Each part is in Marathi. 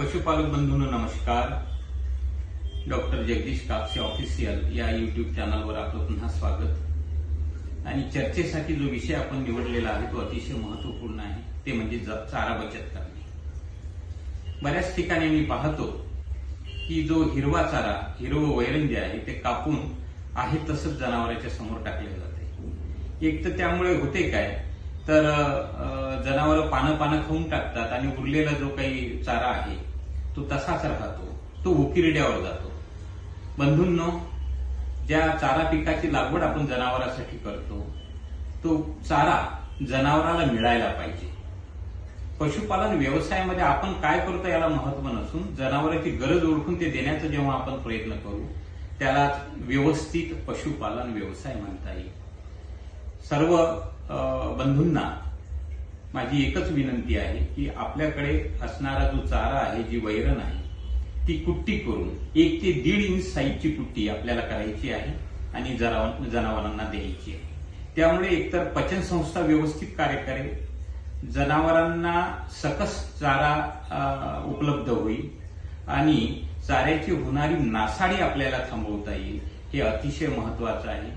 पशुपालक बंधूंनो नमस्कार. डॉक्टर जगदीश कापसे ऑफिशियल या युट्यूब चॅनलवर आपलं पुन्हा स्वागत. आणि चर्चेसाठी जो विषय आपण निवडलेला आहे तो अतिशय महत्त्वपूर्ण आहे. ते म्हणजे चारा बचत करणे. बऱ्याच ठिकाणी मी पाहतो की जो हिरवा चारा हिरवं वैरण जे आहे ते कापून आहे तसंच जनावरांच्या समोर टाकले जाते. एक तर त्यामुळे होते काय? तर जनावर पानं पानं खाऊन टाकतात आणि उरलेला जो काही चारा आहे तो तसाच राहतो. तो उकिरड्यावर जातो. बंधूंनो ज्या चारा पिकाची लागवड आपण जनावरांसाठी करतो तो चारा जनावराला मिळायला पाहिजे. पशुपालन व्यवसायामध्ये आपण काय करतो याला महत्त्व नसून जनावरांची गरज ओळखून ते देण्याचा जेव्हा आपण प्रयत्न करू त्याला व्यवस्थित पशुपालन व्यवसाय म्हणता येईल. सर्व बंधूंना माझी एकच विनंती आहे की आपल्याकडे असणारा जो चारा आहे जी वैरण आहे ती कुट्टी करून एक ते दीड इंच साईजची कुट्टी आपल्याला करायची आहे आणि जनावर- जनावरांना द्यायची आहे. त्यामुळे एकतर पचन संस्था व्यवस्थित कार्य करेल जनावरांना सकस चारा उपलब्ध होईल आणि चाऱ्याची होणारी नासाडी आपल्याला थांबवता येईल हे अतिशय महत्वाचं आहे.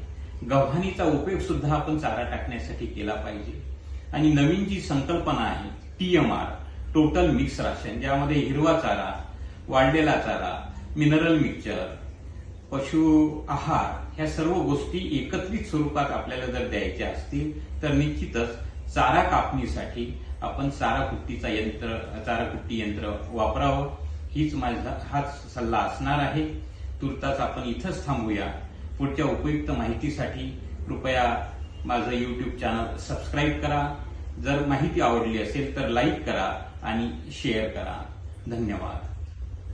गव्हाणीचा उपयोग सुद्धा आपण चारा टाकण्यासाठी केला पाहिजे. आणि नवीन जी संकल्पना आहे टीएमआर टोटल मिक्स राशन ज्यामध्ये हिरवा चारा वाढलेला चारा मिनरल मिक्सचर पशु आहार ह्या सर्व गोष्टी एकत्रित स्वरूपात आपल्याला जर द्यायच्या असतील तर निश्चितच चारा कापणीसाठी आपण चारा कुट्टीचा यंत्र चारा कुट्टी यंत्र वापरावं. हीच माझा हाच सल्ला असणार आहे. तुर्तास आपण इथंच थांबूया. पुढच्या उपयुक्त माहितीसाठी कृपया माझं युट्यूब चॅनल सबस्क्राईब करा. जर माहिती आवडली असेल तर लाईक करा आणि शेअर करा. धन्यवाद.